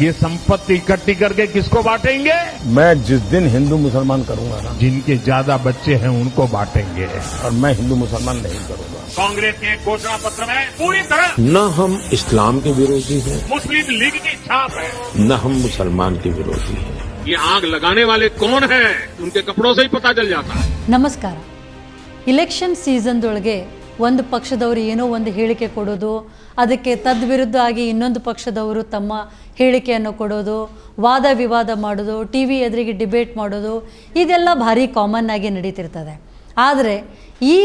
ये संपत्ति इकट्ठी करके किसको बांटेंगे? मैं जिस दिन हिंदू मुसलमान करूँगा ना जिनके ज़्यादा बच्चे हैं उनको बांटेंगे। और मैं हिंदू मुसलमान नहीं करूँगा। कांग्रेस के घोषणा पत्र में पूरी तरह न हम इस्लाम के विरोधी हैं मुस्लिम लीग की छाप है। न हम मुसलमान के विरोधी हैं। ये आग लगाने वाले कौन है? उनके कपड़ों से ही पता चल जाता है। नमस्कार। इलेक्शन सीज़न ಒಂದು ಪಕ್ಷದವರು ಏನೋ ಒಂದು ಹೇಳಿಕೆ ಕೊಡೋದು, ಅದಕ್ಕೆ ತದ್ವಿರುದ್ಧ ಆಗಿ ಇನ್ನೊಂದು ಪಕ್ಷದವರು ತಮ್ಮ ಹೇಳಿಕೆಯನ್ನು ಕೊಡೋದು, ವಾದ ವಿವಾದ ಮಾಡೋದು, ಟಿ ವಿ ಎದುರಿಗೆ ಡಿಬೇಟ್ ಮಾಡೋದು, ಇದೆಲ್ಲ ಭಾರಿ ಕಾಮನ್ ಆಗಿ ನಡೀತಿರ್ತದೆ. ಆದರೆ ಈ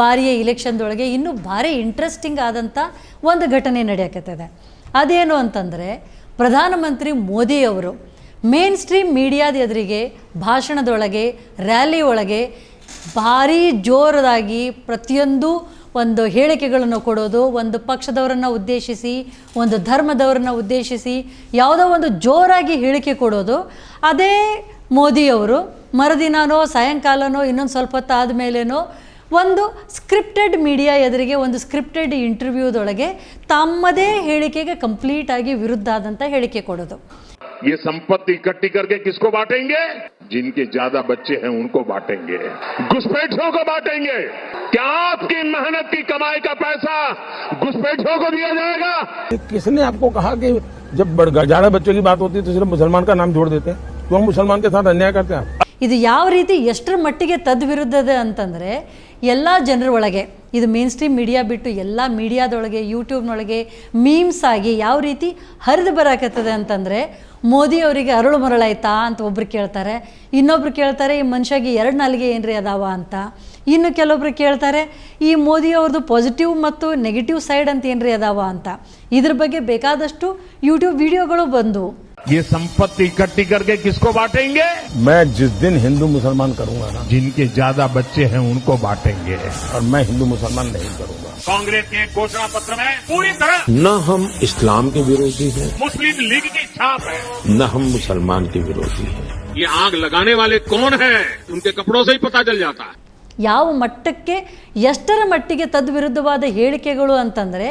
ಬಾರಿಯ ಇಲೆಕ್ಷನ್ದೊಳಗೆ ಇನ್ನೂ ಭಾರಿ ಇಂಟ್ರೆಸ್ಟಿಂಗ್ ಆದಂಥ ಒಂದು ಘಟನೆ ನಡೆಯಕತ್ತದೆ. ಅದೇನು ಅಂತಂದರೆ ಪ್ರಧಾನಮಂತ್ರಿ ಮೋದಿಯವರು ಮೇನ್ ಸ್ಟ್ರೀಮ್ ಮೀಡಿಯಾದ ಎದುರಿಗೆ ಭಾಷಣದೊಳಗೆ ರ್ಯಾಲಿ ಒಳಗೆ ಭಾರಿ ಜೋರದಾಗಿ ಪ್ರತಿಯೊಂದು ಒಂದು ಹೇಳಿಕೆಗಳನ್ನು ಕೊಡೋದು, ಒಂದು ಪಕ್ಷದವರನ್ನು ಉದ್ದೇಶಿಸಿ, ಒಂದು ಧರ್ಮದವರನ್ನು ಉದ್ದೇಶಿಸಿ, ಯಾವುದೋ ಒಂದು ಜೋರಾಗಿ ಹೇಳಿಕೆ ಕೊಡೋದು. ಅದೇ ಮೋದಿಯವರು ಮರುದಿನನೋ, ಸಾಯಂಕಾಲನೋ, ಇನ್ನೊಂದು ಸ್ವಲ್ಪ ಹೊತ್ತು ಆದಮೇಲೇನೋ ಒಂದು ಸ್ಕ್ರಿಪ್ಟೆಡ್ ಮೀಡಿಯಾ ಎದುರಿಗೆ ಒಂದು ಸ್ಕ್ರಿಪ್ಟೆಡ್ ಇಂಟರ್ವ್ಯೂದೊಳಗೆ ತಮ್ಮದೇ ಹೇಳಿಕೆಗೆ ಕಂಪ್ಲೀಟಾಗಿ ವಿರುದ್ಧ ಆದಂಥ ಹೇಳಿಕೆ ಕೊಡೋದು ये संपत्ति इकट्ठी करके किसको बांटेंगे जिनके ज्यादा बच्चे हैं उनको बांटेंगे घुसपैठियों को बांटेंगे क्या आपकी मेहनत की कमाई का पैसा घुसपैठियों को दिया जाएगा ये किसने आपको कहा कि जब बड़- ज्यादा बच्चों की बात होती है तो सिर्फ मुसलमान का नाम जोड़ देते हैं क्यों मुसलमान के साथ अन्याय करते हैं आप ಇದು ಯಾವ ರೀತಿ ಎಷ್ಟರ ಮಟ್ಟಿಗೆ ತದ್ವಿರುದ್ಧದ ಅಂತಂದರೆ ಎಲ್ಲ ಜನರ ಒಳಗೆ, ಇದು ಮೇನ್ ಸ್ಟ್ರೀಮ್ ಮೀಡಿಯಾ ಬಿಟ್ಟು ಎಲ್ಲ ಮೀಡಿಯಾದೊಳಗೆ ಯೂಟ್ಯೂಬ್ನೊಳಗೆ ಮೀಮ್ಸ್ ಆಗಿ ಯಾವ ರೀತಿ ಹರಿದು ಬರಾಕತ್ತದೆ ಅಂತಂದರೆ ಮೋದಿ ಅವರಿಗೆ ಅರಳು ಮರಳಾಯ್ತಾ ಅಂತ ಒಬ್ರು ಕೇಳ್ತಾರೆ. ಇನ್ನೊಬ್ರು ಕೇಳ್ತಾರೆ, ಈ ಮನುಷ್ಯಗೆ ಎರಡು ನಾಲಿಗೆ ಏನ್ರಿ ಅದಾವ ಅಂತ. ಇನ್ನು ಕೆಲವೊಬ್ರು ಕೇಳ್ತಾರೆ, ಈ ಮೋದಿ ಅವ್ರದ್ದು ಪಾಸಿಟಿವ್ ಮತ್ತು ನೆಗೆಟಿವ್ ಸೈಡ್ ಅಂತ ಏನ್ರಿ ಅದಾವ ಅಂತ. ಇದ್ರ ಬಗ್ಗೆ ಬೇಕಾದಷ್ಟು ಯೂಟ್ಯೂಬ್ ವಿಡಿಯೋಗಳು ಬಂದವು ये संपत्ति इकट्ठी करके किसको बांटेंगे मैं जिस दिन हिंदू मुसलमान करूंगा ना जिनके ज्यादा बच्चे हैं उनको बांटेंगे और मैं हिंदू मुसलमान नहीं करूंगा कांग्रेस के घोषणा पत्र में पूरी तरह न हम इस्लाम के विरोधी हैं मुस्लिम लीग की छाप है न हम मुसलमान के विरोधी हैं ये आग लगाने वाले कौन हैं उनके कपड़ों से ही पता चल जाता है ಯಾವ ಮಟ್ಟಕ್ಕೆ ಎಷ್ಟರ ಮಟ್ಟಿಗೆ ತದ್ವಿರುದ್ಧವಾದ ಹೇಳಿಕೆಗಳು ಅಂತಂದರೆ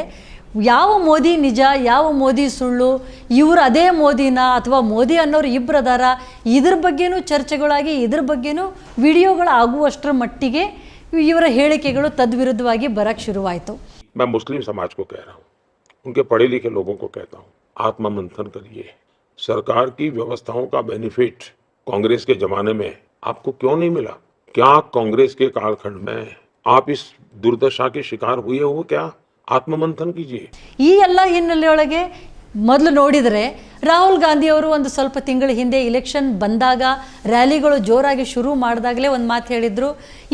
ಯಾವ ಮೋದಿ ನಿಜ ಯಾವ ಮೋದಿ ಸುಳ್ಳು ಇವರು ಅದೇ ಮೋದಿನ ಅಥವಾ ಮೋದಿ ಅನ್ನೋರು ಇಬ್ಬರದಾರ ಇದ್ರ ಬಗ್ಗೆನೂ ಚರ್ಚೆಗಳಾಗಿ ಇದ್ರ ಬಗ್ಗೆನೂ ವಿಡಿಯೋಗಳು ಆಗುವಷ್ಟರ ಮಟ್ಟಿಗೆ ಇವರ ಹೇಳಿಕೆಗಳು ತದ್ವಿರುದ್ಧವಾಗಿ ಬರಕ್ಕೆ ಶುರುವಾಯಿತು मैं मुस्लिम समाज को कह रहा हूँ उनके पढ़े लिखे लोगों को कहता हूँ आत्ममंथन करिए सरकार की व्यवस्थाओं का बेनिफिट कांग्रेस के जमाने में आपको क्यों नहीं मिला क्या कांग्रेस के कालखंड में आप इस दुर्दशा के शिकार हुए हो क्या ಆತ್ಮಮಂಥನ ಕೀಜಿಯೇ ಈ ಎಲ್ಲ ಹಿನ್ನೆಲೆಯೊಳಗೆ ಮೊದಲು ನೋಡಿದರೆ ರಾಹುಲ್ ಗಾಂಧಿ ಅವರು ಒಂದು ಸ್ವಲ್ಪ ತಿಂಗಳ ಹಿಂದೆ ಇಲೆಕ್ಷನ್ ಬಂದಾಗ ರ್ಯಾಲಿಗಳು ಜೋರಾಗಿ ಶುರು ಮಾಡಿದಾಗಲೇ ಒಂದು ಮಾತು ಹೇಳಿದರು.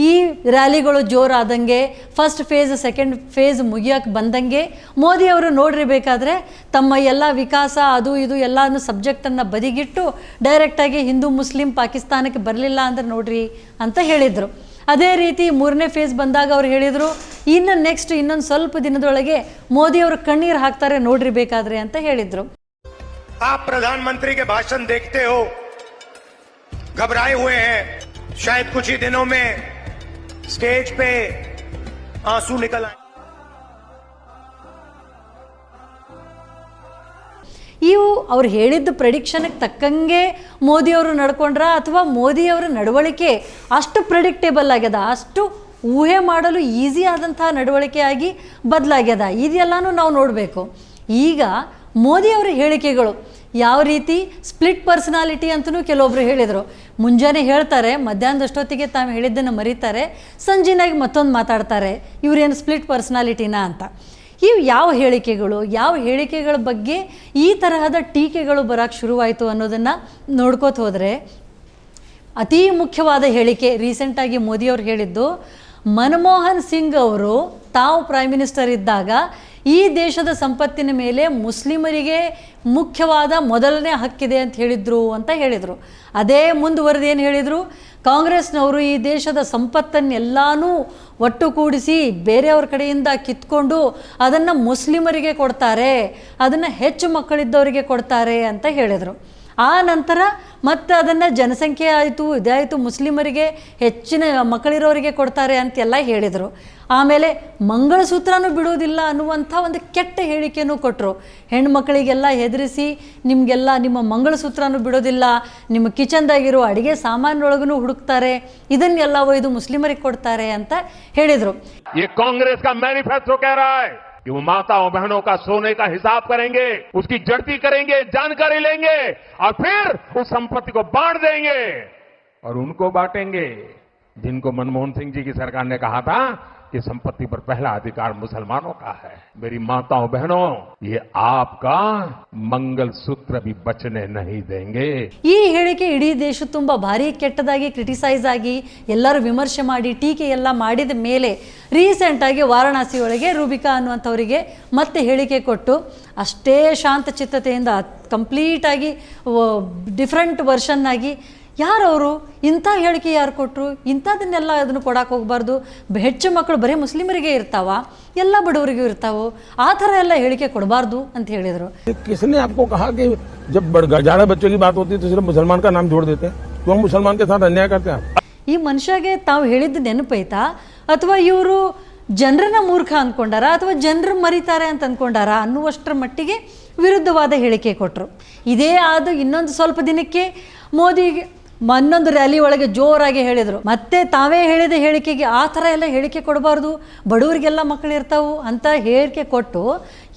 ಈ ರ್ಯಾಲಿಗಳು ಜೋರಾದಂಗೆ ಫಸ್ಟ್ ಫೇಸ್ ಸೆಕೆಂಡ್ ಫೇಸ್ ಮುಗಿಯೋಕ್ಕೆ ಬಂದಂಗೆ ಮೋದಿ ಅವರು ನೋಡಿರಬೇಕಾದ್ರೆ ತಮ್ಮ ಎಲ್ಲ ವಿಕಾಸ, ಅದು ಇದು ಎಲ್ಲನೂ ಸಬ್ಜೆಕ್ಟನ್ನು ಬದಿಗಿಟ್ಟು ಡೈರೆಕ್ಟಾಗಿ ಹಿಂದೂ, ಮುಸ್ಲಿಂ, ಪಾಕಿಸ್ತಾನಕ್ಕೆ ಬರಲಿಲ್ಲ ಅಂದರೆ ನೋಡ್ರಿ ಅಂತ ಹೇಳಿದರು. ಅದೇ ರೀತಿ ಮೂರನೇ ಫೇಸ್ ಬಂದಾಗ ಅವ್ರು ಹೇಳಿದರು ಇನ್ನು ನೆಕ್ಸ್ಟ್ ಇನ್ನೊಂದು ಸ್ವಲ್ಪ ದಿನದೊಳಗೆ ಮೋದಿ ಅವರು ಕಣ್ಣೀರು ಹಾಕ್ತಾರೆ ನೋಡ್ರಿ ಬೇಕಾದ್ರೆ ಅಂತ ಹೇಳಿದರು आप प्रधानमंत्री के भाषण देखते हो घबराए हुए हैं शायद कुछ ही दिनों में स्टेज पे आंसू निकल आए ಇವು ಅವ್ರು ಹೇಳಿದ್ದ ಪ್ರೆಡಿಕ್ಷನ್ಗೆ ತಕ್ಕಂಗೆ ಮೋದಿಯವರು ನಡ್ಕೊಂಡ್ರ ಅಥವಾ ಮೋದಿಯವರ ನಡವಳಿಕೆ ಅಷ್ಟು ಪ್ರೆಡಿಕ್ಟೇಬಲ್ ಆಗ್ಯದ, ಅಷ್ಟು ಊಹೆ ಮಾಡಲು ಈಸಿ ಆದಂತಹ ನಡವಳಿಕೆ ಆಗಿ ಬದಲಾಗ್ಯದ. ಇದೆಲ್ಲನೂ ನಾವು ನೋಡಬೇಕು. ಈಗ ಮೋದಿಯವರ ಹೇಳಿಕೆಗಳು ಯಾವ ರೀತಿ ಸ್ಪ್ಲಿಟ್ ಪರ್ಸನಾಲಿಟಿ ಅಂತಲೂ ಕೆಲವೊಬ್ರು ಹೇಳಿದರು. ಮುಂಜಾನೆ ಹೇಳ್ತಾರೆ ಮಧ್ಯಾಹ್ನದಷ್ಟೊತ್ತಿಗೆ ತಾವು ಹೇಳಿದ್ದನ್ನು ಮರೀತಾರೆ, ಸಂಜೆನಾಗಿ ಮತ್ತೊಂದು ಮಾತಾಡ್ತಾರೆ, ಇವರೇನು ಸ್ಪ್ಲಿಟ್ ಪರ್ಸನಾಲಿಟಿನಾ ಅಂತ. ಇವು ಯಾವ ಹೇಳಿಕೆಗಳು, ಯಾವ ಹೇಳಿಕೆಗಳ ಬಗ್ಗೆ ಈ ತರಹದ ಟೀಕೆಗಳು ಬರೋಕ್ಕೆ ಶುರುವಾಯಿತು ಅನ್ನೋದನ್ನು ನೋಡ್ಕೋತ ಹೋದರೆ, ಅತೀ ಮುಖ್ಯವಾದ ಹೇಳಿಕೆ ರೀಸೆಂಟಾಗಿ ಮೋದಿಯವರು ಹೇಳಿದ್ದು, ಮನಮೋಹನ್ ಸಿಂಗ್ ಅವರು ತಾವು ಪ್ರೈಮ್ ಮಿನಿಸ್ಟರ್ ಇದ್ದಾಗ ಈ ದೇಶದ ಸಂಪತ್ತಿನ ಮೇಲೆ ಮುಸ್ಲಿಮರಿಗೆ ಮುಖ್ಯವಾದ ಮೊದಲನೇ ಹಕ್ಕಿದೆ ಅಂತ ಹೇಳಿದರು ಅಂತ ಹೇಳಿದರು. ಅದೇ ಮುಂದುವರೆದು ಏನು ಹೇಳಿದರು? ಕಾಂಗ್ರೆಸ್ನವರು ಈ ದೇಶದ ಸಂಪತ್ತನ್ನೆಲ್ಲನೂ ಒಟ್ಟುಗೂಡಿಸಿ ಬೇರೆಯವ್ರ ಕಡೆಯಿಂದ ಕಿತ್ಕೊಂಡು ಅದನ್ನು ಮುಸ್ಲಿಮರಿಗೆ ಕೊಡ್ತಾರೆ, ಅದನ್ನು ಹೆಚ್ಚು ಮಕ್ಕಳಿದ್ದವರಿಗೆ ಕೊಡ್ತಾರೆ ಅಂತ ಹೇಳಿದರು. ಆ ನಂತರ ಮತ್ತು ಅದನ್ನು ಜನಸಂಖ್ಯೆ ಆಯಿತು, ಇದಾಯಿತು, ಮುಸ್ಲಿಮರಿಗೆ ಹೆಚ್ಚಿನ ಮಕ್ಕಳಿರೋರಿಗೆ ಕೊಡ್ತಾರೆ ಅಂತೆಲ್ಲ ಹೇಳಿದರು. ಆಮೇಲೆ ಮಂಗಳಸೂತ್ರನೂ ಬಿಡೋದಿಲ್ಲ ಅನ್ನುವಂಥ ಒಂದು ಕೆಟ್ಟ ಹೇಳಿಕೆಯೂ ಕೊಟ್ಟರು ಹೆಣ್ಮಕ್ಳಿಗೆಲ್ಲ ಹೆದರಿಸಿ, ನಿಮಗೆಲ್ಲ ನಿಮ್ಮ ಮಂಗಳಸೂತ್ರನೂ ಬಿಡೋದಿಲ್ಲ ನಿಮ್ಮ ಕಿಚನ್ದಾಗಿರೋ ಅಡುಗೆ ಸಾಮಾನೊಳಗೂ ಹುಡುಕ್ತಾರೆ, ಇದನ್ನೆಲ್ಲ ಒಯ್ದು ಮುಸ್ಲಿಮರಿಗೆ ಕೊಡ್ತಾರೆ ಅಂತ ಹೇಳಿದರು. ಕಾಂಗ್ರೆಸ್ ಕಾ ಮ್ಯಾನಿಫೆಸ್ಟೋ ಕೇರಾಯ್ का वो माताओं बहनों का सोने का हिसाब करेंगे, उसकी जड़ती करेंगे, जानकारी लेंगे और फिर उस संपत्ति को बांट देंगे और उनको बांटेंगे, जिनको मनमोहन सिंह जी की सरकार ने कहा था कि संपत्ति पर पहला अधिकार मुसलमानों का है मेरी माताओं बहनों ये आपका मंगल सूत्र भी बचने नहीं देंगे ಈ ಹೇಳಿಕೆ ಇಡೀ ದೇಶ ತುಂಬ ಭಾರಿ ಕೆಟ್ಟದಾಗಿ ಕ್ರಿಟಿಸೈಸ್ ಆಗಿ ಎಲ್ಲರೂ ವಿಮರ್ಶೆ ಮಾಡಿ ಟೀಕೆ ಎಲ್ಲ ಮಾಡಿದ ಮೇಲೆ ರೀಸೆಂಟಾಗಿ ವಾರಣಾಸಿ ಒಳಗೆ ರೂಬಿಕಾ ಅನ್ನುವಂಥವರಿಗೆ ಮತ್ತೆ ಹೇಳಿಕೆ ಕೊಟ್ಟು ಅಷ್ಟೇ ಶಾಂತ ಚಿತ್ತತೆಯಿಂದ ಕಂಪ್ಲೀಟಾಗಿ ಡಿಫ್ರೆಂಟ್ ವರ್ಷನ್ ಆಗಿ ಯಾರವರು ಇಂಥ ಹೇಳಿಕೆ ಯಾರು ಕೊಟ್ಟರು ಇಂಥದನ್ನೆಲ್ಲ ಅದನ್ನು ಕೊಡಕ್ಕೆ ಹೋಗಬಾರ್ದು ಹೆಚ್ಚು ಮಕ್ಕಳು ಬರೀ ಮುಸ್ಲಿಮರಿಗೆ ಇರ್ತಾವ ಎಲ್ಲ ಬಡವರಿಗೂ ಇರ್ತಾವೋ ಆ ಥರ ಎಲ್ಲ ಹೇಳಿಕೆ ಕೊಡಬಾರ್ದು ಅಂತ ಹೇಳಿದರು ये किसने आपको कहा कि जब बड़- ज्यादा बच्चों की बात होती है तो सिर्फ मुसलमान का नाम जोड़ देते हैं क्यों मुसलमान के साथ अन्याय करते हैं आप ಈ ಮನುಷ್ಯಗೆ ತಾವು ಹೇಳಿದ್ದು ನೆನಪೈತಾ ಅಥವಾ ಇವರು ಜನರನ್ನ ಮೂರ್ಖ ಅಂದ್ಕೊಂಡಾರ ಅಥವಾ ಜನರು ಮರಿತಾರೆ ಅಂತ ಅಂದ್ಕೊಂಡಾರ ಅನ್ನುವಷ್ಟರ ಮಟ್ಟಿಗೆ ವಿರುದ್ಧವಾದ ಹೇಳಿಕೆ ಕೊಟ್ಟರು ಇದೇ ಆದ ಇನ್ನೊಂದು ಸ್ವಲ್ಪ ದಿನಕ್ಕೆ ಮೋದಿಗೆ ಇನ್ನೊಂದು ರ್ಯಾಲಿ ಒಳಗೆ ಜೋರಾಗಿ ಹೇಳಿದರು. ಮತ್ತೆ ತಾವೇ ಹೇಳಿದ ಹೇಳಿಕೆಗೆ ಆ ಥರ ಎಲ್ಲ ಹೇಳಿಕೆ ಕೊಡಬಾರ್ದು? ಬಡವರಿಗೆಲ್ಲ ಮಕ್ಕಳು ಇರ್ತಾವು ಅಂತ ಹೇಳಿಕೆ ಕೊಟ್ಟು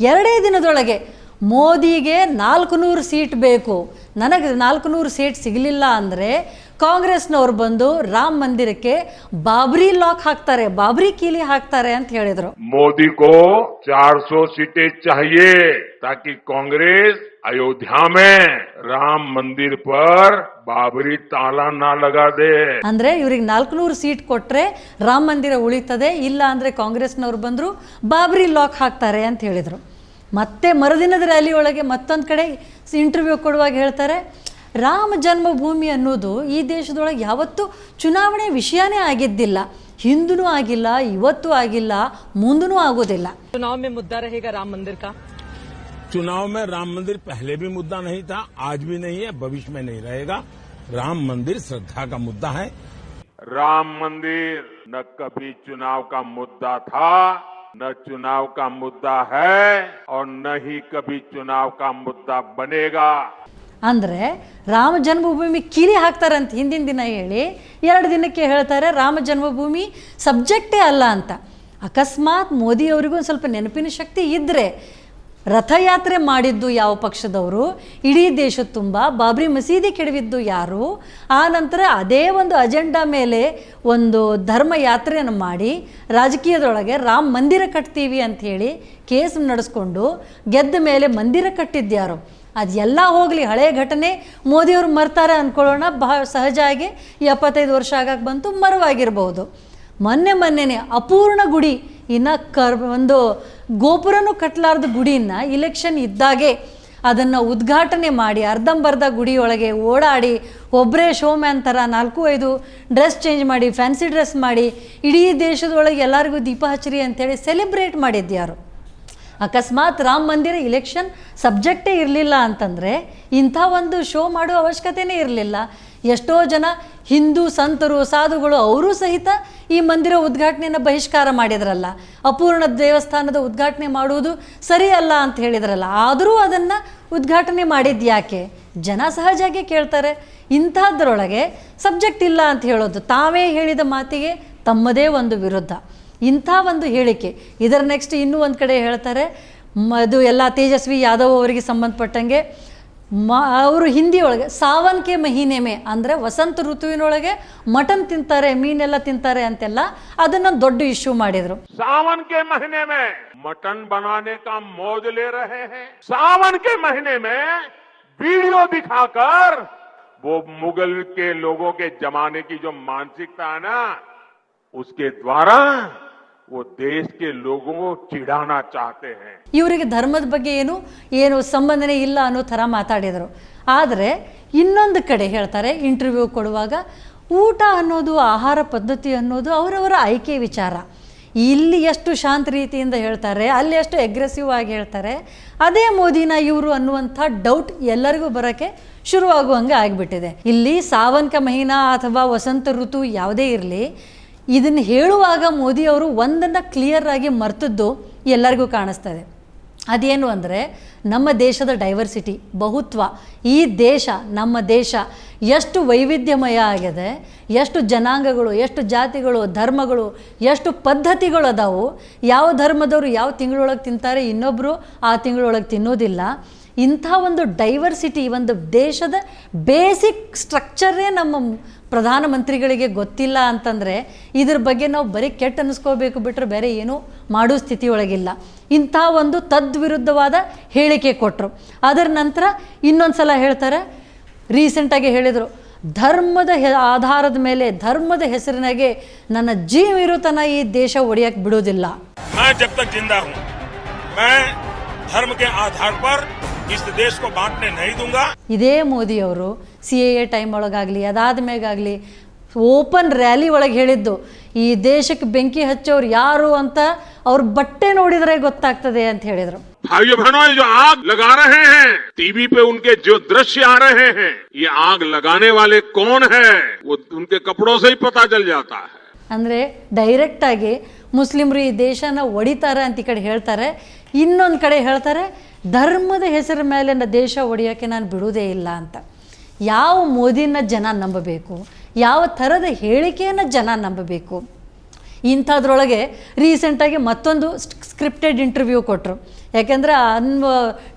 ಎರಡೇ ದಿನದೊಳಗೆ ಮೋದಿಗೆ ನಾಲ್ಕು ನೂರು ಸೀಟ್ ಬೇಕು. ನನಗೆ ನಾಲ್ಕು ನೂರು ಸೀಟ್ ಸಿಗಲಿಲ್ಲ ಅಂದರೆ ಕಾಂಗ್ರೆಸ್ನವ್ರು ಬಂದು ರಾಮ್ ಮಂದಿರಕ್ಕೆ ಬಾಬ್ರಿ ಲಾಕ್ ಹಾಕ್ತಾರೆ ಬಾಬ್ರಿ ಕೀಲಿ ಹಾಕ್ತಾರೆ ಅಂತ ಹೇಳಿದರು. ಮೋದಿ ಕೋ ಚಾರ್ ಸೋ ಸೀಟೆ ಚಾಹಿಯೇ ತಾಕಿ ಕಾಂಗ್ರೆಸ್ ಅಯೋಧ್ಯಾ ಮೇ ರಾಮ ಮಂದಿರ್ ಪರ್ ಬಾಬ್ರಿ ತಾಲ ನಾ ಲಗಾದೆ ಅಂದ್ರೆ ಇವ್ರಿಗೆ ನಾಲ್ಕುನೂರು ಸೀಟ್ ಕೊಟ್ರೆ ರಾಮ ಮಂದಿರ ಉಳಿತದೆ ಇಲ್ಲ ಅಂದ್ರೆ ಕಾಂಗ್ರೆಸ್ನವ್ರು ಬಂದ್ರು ಬಾಬ್ರಿ ಲಾಕ್ ಹಾಕ್ತಾರೆ ಅಂತ ಹೇಳಿದ್ರು. ಮತ್ತೆ ಮರುದಿನದ ರ್ಯಾಲಿ ಒಳಗೆ ಮತ್ತೊಂದು ಕಡೆ ಇಂಟರ್ವ್ಯೂ ಕೊಡುವಾಗ ಹೇಳ್ತಾರೆ ರಾಮ ಜನ್ಮಭೂಮಿ ಅನ್ನೋದು ಈ ದೇಶದೊಳಗೆ ಯಾವತ್ತೂ ಚುನಾವಣೆ ವಿಷಯನೇ ಆಗಿದ್ದಿಲ್ಲ ಹಿಂದೂ ಆಗಿಲ್ಲ ಇವತ್ತೂ ಆಗಿಲ್ಲ ಮುಂದೂ ಆಗೋದಿಲ್ಲ चुनाव में मुद्दा रहेगा राम मंदिर का चुनाव में राम मंदिर पहले भी मुद्दा नहीं था आज भी नहीं है भविष्य में नहीं रहेगा राम मंदिर श्रद्धा का मुद्दा है राम मंदिर न कभी चुनाव का मुद्दा था न चुनाव का मुद्दा है और न ही कभी चुनाव का मुद्दा बनेगा ಅಂದರೆ ರಾಮ ಜನ್ಮಭೂಮಿ ಕೀಲಿ ಹಾಕ್ತಾರಂತ ಹಿಂದಿನ ದಿನ ಹೇಳಿ ಎರಡು ದಿನಕ್ಕೆ ಹೇಳ್ತಾರೆ ರಾಮ ಜನ್ಮಭೂಮಿ ಸಬ್ಜೆಕ್ಟೇ ಅಲ್ಲ ಅಂತ ಅಕಸ್ಮಾತ್ ಮೋದಿಯವರಿಗೂ ಒಂದು ಸ್ವಲ್ಪ ನೆನಪಿನ ಶಕ್ತಿ ಇದ್ದರೆ ರಥಯಾತ್ರೆ ಮಾಡಿದ್ದು ಯಾವ ಪಕ್ಷದವರು? ಇಡೀ ದೇಶದ ತುಂಬ ಬಾಬ್ರಿ ಮಸೀದಿ ಕೆಡವಿದ್ದು ಯಾರು? ಆ ನಂತರ ಅದೇ ಒಂದು ಅಜೆಂಡಾ ಮೇಲೆ ಒಂದು ಧರ್ಮ ಯಾತ್ರೆಯನ್ನು ಮಾಡಿ ರಾಜಕೀಯದೊಳಗೆ ರಾಮ ಮಂದಿರ ಕಟ್ತೀವಿ ಅಂಥೇಳಿ ಕೇಸ್ ನಡೆಸ್ಕೊಂಡು ಗೆದ್ದ ಮೇಲೆ ಮಂದಿರ ಕಟ್ಟಿದ್ಯಾರು ಅದೆಲ್ಲ ಹೋಗಲಿ, ಹಳೆ ಘಟನೆ. ಮೋದಿಯವರು ಮರ್ತಾರೆ ಅಂದ್ಕೊಳ್ಳೋಣ ಬಹ ಸಹಜ ಆಗಿ ಎಪ್ಪತ್ತೈದು ವರ್ಷ ಆಗಕ್ಕೆ ಬಂತು, ಮರವಾಗಿರ್ಬೋದು. ಮೊನ್ನೆ ಮೊನ್ನೆನೆ ಅಪೂರ್ಣ ಗುಡಿ, ಇನ್ನು ಕರ್ ಒಂದು ಗೋಪುರನೂ ಕಟ್ಟಲಾರ್ದ ಗುಡಿನ ಇಲೆಕ್ಷನ್ ಇದ್ದಾಗೆ ಅದನ್ನು ಉದ್ಘಾಟನೆ ಮಾಡಿ ಅರ್ಧಂಬರ್ಧ ಗುಡಿಯೊಳಗೆ ಓಡಾಡಿ ಒಬ್ಬರೇ ಶೋ ಮ್ಯಾನ್ ಥರ ನಾಲ್ಕು ಐದು ಡ್ರೆಸ್ ಚೇಂಜ್ ಮಾಡಿ ಫ್ಯಾನ್ಸಿ ಡ್ರೆಸ್ ಮಾಡಿ, ಇಡೀ ದೇಶದೊಳಗೆ ಎಲ್ಲರಿಗೂ ದೀಪ ಹಚ್ಚಿರಿ ಅಂತೇಳಿ ಸೆಲೆಬ್ರೇಟ್ ಮಾಡಿದ್ಯಾರು. ಅಕಸ್ಮಾತ್ ರಾಮ ಮಂದಿರ ಇಲೆಕ್ಷನ್ ಸಬ್ಜೆಕ್ಟೇ ಇರಲಿಲ್ಲ ಅಂತಂದರೆ ಇಂಥ ಒಂದು ಶೋ ಮಾಡೋ ಅವಶ್ಯಕತೆನೇ ಇರಲಿಲ್ಲ. ಎಷ್ಟೋ ಜನ ಹಿಂದೂ ಸಂತರು, ಸಾಧುಗಳು ಅವರೂ ಸಹಿತ ಈ ಮಂದಿರ ಉದ್ಘಾಟನೆಯನ್ನು ಬಹಿಷ್ಕಾರ ಮಾಡಿದ್ರಲ್ಲ. ಅಪೂರ್ಣ ದೇವಸ್ಥಾನದ ಉದ್ಘಾಟನೆ ಮಾಡುವುದು ಸರಿಯಲ್ಲ ಅಂತ ಹೇಳಿದ್ರಲ್ಲ. ಆದರೂ ಅದನ್ನು ಉದ್ಘಾಟನೆ ಮಾಡಿದ್ದು ಯಾಕೆ? ಜನ ಸಹಜಾಗಿ ಕೇಳ್ತಾರೆ. ಇಂಥದ್ರೊಳಗೆ ಸಬ್ಜೆಕ್ಟ್ ಇಲ್ಲ ಅಂತ ಹೇಳೋದು ತಾವೇ ಹೇಳಿದ ಮಾತಿಗೆ ತಮ್ಮದೇ ಒಂದು ವಿರುದ್ಧ. ಇಂಥ ಒಂದು ಹೇಳಿಕೆ. ಇದರ ನೆಕ್ಸ್ಟ್ ಇನ್ನೂ ಒಂದು ಕಡೆ ಹೇಳ್ತಾರೆ ಅದು ಎಲ್ಲ ತೇಜಸ್ವಿ ಯಾದವ್ ಅವರಿಗೆ ಸಂಬಂಧಪಟ್ಟಂಗೆ ಮ ಅವರು ಹಿಂದಿ ಒಳಗೆ ಸಾವನ್ ಕೆ ಮಹೀನೆ ಮೇ ಅಂದರೆ ವಸಂತ ಋತುವಿನೊಳಗೆ ಮಟನ್ ತಿಂತಾರೆ ಮೀನೆಲ್ಲ ತಿಂತಾರೆ ಅಂತೆಲ್ಲ ಅದನ್ನೊಂದು ದೊಡ್ಡ ಇಶ್ಯೂ ಮಾಡಿದರು सावन के महीने में मटन बनाने का मौज ले रहे हैं सावन के महीने में वीडियो दिखाकर वो मुगल के लोगों के जमाने की जो मानसिकता है ना उसके द्वारा वो देश के लोगों को चिढ़ाना चाहते हैं ಇವರಿಗೆ ಧರ್ಮದ ಬಗ್ಗೆ ಏನು ಏನು ಸಂಬಂಧನೇ ಇಲ್ಲ ಅನ್ನೋ ಥರ ಮಾತಾಡಿದರು ಆದರೆ ಇನ್ನೊಂದು ಕಡೆ ಹೇಳ್ತಾರೆ ಇಂಟರ್ವ್ಯೂ ಕೊಡುವಾಗ ಊಟ ಅನ್ನೋದು ಆಹಾರ ಪದ್ಧತಿ ಅನ್ನೋದು ಅವರವರ ಆಯ್ಕೆ ವಿಚಾರ ಇಲ್ಲಿ ಎಷ್ಟು ಶಾಂತ ರೀತಿಯಿಂದ ಹೇಳ್ತಾರೆ ಅಲ್ಲಿ ಎಷ್ಟು ಅಗ್ರೆಸಿವ್ ಆಗಿ ಹೇಳ್ತಾರೆ ಅದೇ ಮೋದಿನ ಇವರು ಅನ್ನುವಂಥ ಡೌಟ್ ಎಲ್ಲರಿಗೂ ಬರೋಕ್ಕೆ ಶುರುವಾಗುವಂಗೆ ಆಗಿಬಿಟ್ಟಿದೆ ಇಲ್ಲಿ ಸಾವನ್ ಕ ಮಹಿನಾ ಅಥವಾ ವಸಂತ ಋತು ಯಾವುದೇ ಇರಲಿ ಇದನ್ನು ಹೇಳುವಾಗ ಮೋದಿ ಅವರು ಒಂದನ್ನು ಕ್ಲಿಯರ್ ಆಗಿ ಮರ್ತದ್ದು ಎಲ್ಲರಿಗೂ ಕಾಣಿಸ್ತದೆ ಅದೇನು ಅಂದರೆ ನಮ್ಮ ದೇಶದ ಡೈವರ್ಸಿಟಿ ಬಹುತ್ವ, ಈ ದೇಶ, ನಮ್ಮ ದೇಶ ಎಷ್ಟು ವೈವಿಧ್ಯಮಯ ಆಗಿದೆ, ಎಷ್ಟು ಜನಾಂಗಗಳು, ಎಷ್ಟು ಜಾತಿಗಳು, ಧರ್ಮಗಳು, ಎಷ್ಟು ಪದ್ಧತಿಗಳು ಅದಾವು, ಯಾವ ಧರ್ಮದವರು ಯಾವ ತಿಂಗಳೊಳಗೆ ತಿಂತಾರೆ ಇನ್ನೊಬ್ಬರು ಆ ತಿಂಗಳೊಳಗೆ ತಿನ್ನೋದಿಲ್ಲ. ಇಂಥ ಒಂದು ಡೈವರ್ಸಿಟಿ ಒಂದು ದೇಶದ ಬೇಸಿಕ್ ಸ್ಟ್ರಕ್ಚರೇ ನಮ್ಮ ಪ್ರಧಾನಮಂತ್ರಿಗಳಿಗೆ ಗೊತ್ತಿಲ್ಲ ಅಂತಂದರೆ ಇದ್ರ ಬಗ್ಗೆ ನಾವು ಬರೀ ಕೆಟ್ಟ ಅನ್ನಿಸ್ಕೋಬೇಕು ಬಿಟ್ಟರೆ ಬೇರೆ ಏನೂ ಮಾಡೋ ಸ್ಥಿತಿಯೊಳಗಿಲ್ಲ ಇಂಥ ಒಂದು ತದ್ವಿರುದ್ಧವಾದ ಹೇಳಿಕೆ ಕೊಟ್ಟರು ಅದರ ನಂತರ ಇನ್ನೊಂದು ಸಲ ಹೇಳ್ತಾರೆ ರೀಸೆಂಟಾಗಿ ಹೇಳಿದರು ಧರ್ಮದ ಹೆ ಆಧಾರದ ಮೇಲೆ ಧರ್ಮದ ಹೆಸರಿನಾಗೆ ನನ್ನ ಜೀವ ತನ ಈ ದೇಶ ಒಡೆಯಕ್ಕೆ ಬಿಡೋದಿಲ್ಲ मैं जब तक जिंदा हूँ मैं धर्म के आधार पर इस देश को बांटने नहीं दूंगा ಇದೇ ಮೋದಿಯವರು ಸಿ ಎ ಎ ಟೈಮ್ ಒಳಗಾಗಲಿ ಅದಾದ ಮೇಗಾಗಲಿ ಓಪನ್ ರ್ಯಾಲಿ ಒಳಗೆ ಹೇಳಿದ್ದು ಈ ದೇಶಕ್ಕೆ ಬೆಂಕಿ ಹಚ್ಚೋರು ಯಾರು ಅಂತ ಅವ್ರ ಬಟ್ಟೆ ನೋಡಿದರೆ ಗೊತ್ತಾಗ್ತದೆ ಅಂತ ಹೇಳಿದರು भाइयों बहनों ये जो आग लगा रहे हैं टीवी पे उनके जो दृश्य आ रहे हैं ये आग लगाने वाले कौन है वो उनके कपड़ों से ही पता चल जाता है ಅಂದರೆ ಡೈರೆಕ್ಟಾಗಿ ಮುಸ್ಲಿಮ್ರು ಈ ದೇಶನ ಒಡಿತಾರೆ ಅಂತ ಈ ಕಡೆ ಹೇಳ್ತಾರೆ. ಇನ್ನೊಂದು ಕಡೆ ಹೇಳ್ತಾರೆ, ಧರ್ಮದ ಹೆಸರ ಮೇಲೆ ನನ್ನ ದೇಶ ಒಡೆಯೋಕ್ಕೆ ನಾನು ಬಿಡುವುದೇ ಇಲ್ಲ ಅಂತ. ಯಾವ ಮೋದಿನ ಜನ ನಂಬಬೇಕು? ಯಾವ ಥರದ ಹೇಳಿಕೆಯನ್ನು ಜನ ನಂಬಬೇಕು? ಇಂಥದ್ರೊಳಗೆ ರೀಸೆಂಟಾಗಿ ಮತ್ತೊಂದು ಸ್ಕ್ರಿಪ್ಟೆಡ್ ಇಂಟರ್ವ್ಯೂ ಕೊಟ್ಟರು ಯಾಕೆಂದರೆ ಅನ್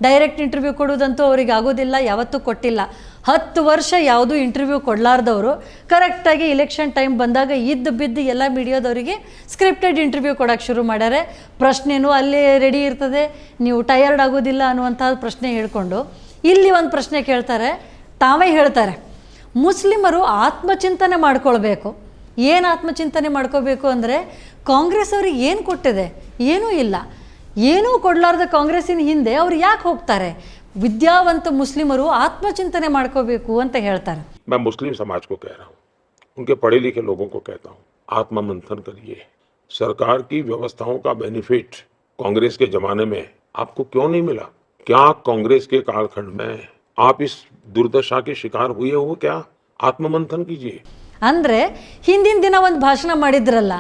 ಡೈರೆಕ್ಟ್ ಇಂಟರ್ವ್ಯೂ ಕೊಡೋದಂತೂ ಅವ್ರಿಗೆ ಆಗೋದಿಲ್ಲ ಯಾವತ್ತೂ ಕೊಟ್ಟಿಲ್ಲ. ಹತ್ತು ವರ್ಷ ಯಾವುದೂ ಇಂಟರ್ವ್ಯೂ ಕೊಡಲಾರ್ದವರು. ಕರೆಕ್ಟಾಗಿ ಇಲೆಕ್ಷನ್ ಟೈಮ್ ಬಂದಾಗ ಇದ್ದು ಬಿದ್ದು ಎಲ್ಲ ಮೀಡಿಯಾದವರಿಗೆ ಸ್ಕ್ರಿಪ್ಟೆಡ್ ಇಂಟರ್ವ್ಯೂ ಕೊಡೋಕ್ಕೆ ಶುರು ಮಾಡ್ಯಾರೆ. ಪ್ರಶ್ನೆನೂ ಅಲ್ಲೇ ರೆಡಿ ಇರ್ತದೆ. ನೀವು ಟಯರ್ಡ್ ಆಗೋದಿಲ್ಲ ಅನ್ನುವಂಥ ಪ್ರಶ್ನೆ ಹೇಳ್ಕೊಂಡು ಇಲ್ಲಿ ಒಂದು ಪ್ರಶ್ನೆ ಕೇಳ್ತಾರೆ. ತಾವೇ ಹೇಳ್ತಾರೆ, ಮುಸ್ಲಿಮರು ಆತ್ಮಚಿಂತನೆ ಮಾಡ್ಕೊಳ್ಬೇಕು. ಏನು ಆತ್ಮಚಿಂತನೆ ಮಾಡ್ಕೋಬೇಕು ಅಂದರೆ ಕಾಂಗ್ರೆಸ್ ಅವ್ರಿಗೆ ಏನು ಕೊಟ್ಟಿದೆ? ಏನೂ ಇಲ್ಲ. ಏನೂ ಕೊಡಲಾರ್ದ ಕಾಂಗ್ರೆಸ್ಸಿನ ಹಿಂದೆ ಅವ್ರು ಯಾಕೆ ಹೋಗ್ತಾರೆ? ವಿದ್ಯಾವಂತ ಮುಸ್ಲಿಮರು ಆತ್ಮಚಿಂತನೆ ಮಾಡ್ಕೋಬೇಕು ಅಂತ ಹೇಳ್ತಾರೆ मैं मुस्लिम समाज को कह रहा हूँ उनके पढ़े लिखे लोगों को कहता हूँ आत्मा मंथन करिए सरकार की व्यवस्थाओं का बेनिफिट कांग्रेस के जमाने में आपको क्यों नहीं मिला क्या कांग्रेस के कालखंड में आप इस दुर्दशा के शिकार हुए हो क्या आत्ममंथन कीजिए ಅಂದರೆ ಹಿಂದಿನ ದಿನ ಒಂದು ಭಾಷಣ ಮಾಡಿದ್ರಲ್ಲ